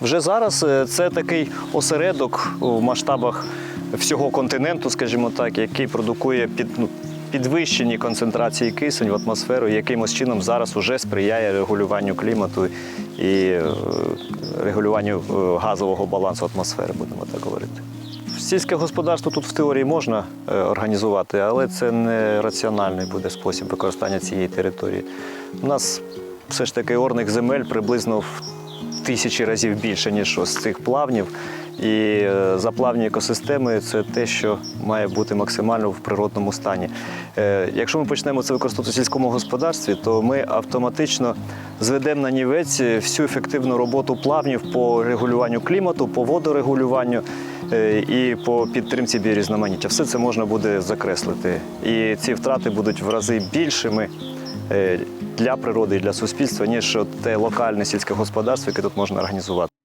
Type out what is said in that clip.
Вже зараз е, це такий осередок у масштабах всього континенту, скажімо так, який продукує під, ну, підвищені концентрації кисень в атмосферу, якимось чином зараз уже сприяє регулюванню клімату і е, регулюванню е, газового балансу атмосфери, будемо так говорити. Сільське господарство тут в теорії можна організувати, але це не раціональний буде спосіб використання цієї території. У нас все ж таки орних земель приблизно в тисячі разів більше, ніж ось цих плавнів. І е, заплавні екосистеми це те, що має бути максимально в природному стані. Е, Якщо ми почнемо це використовувати в сільському господарстві, то ми автоматично зведемо на нівець всю ефективну роботу плавнів по регулюванню клімату, по водорегулюванню е, і по підтримці біорізноманіття. Все це можна буде закреслити. І ці втрати будуть в рази більшими для природи і для суспільства, ніж те локальне сільське господарство, яке тут можна організувати.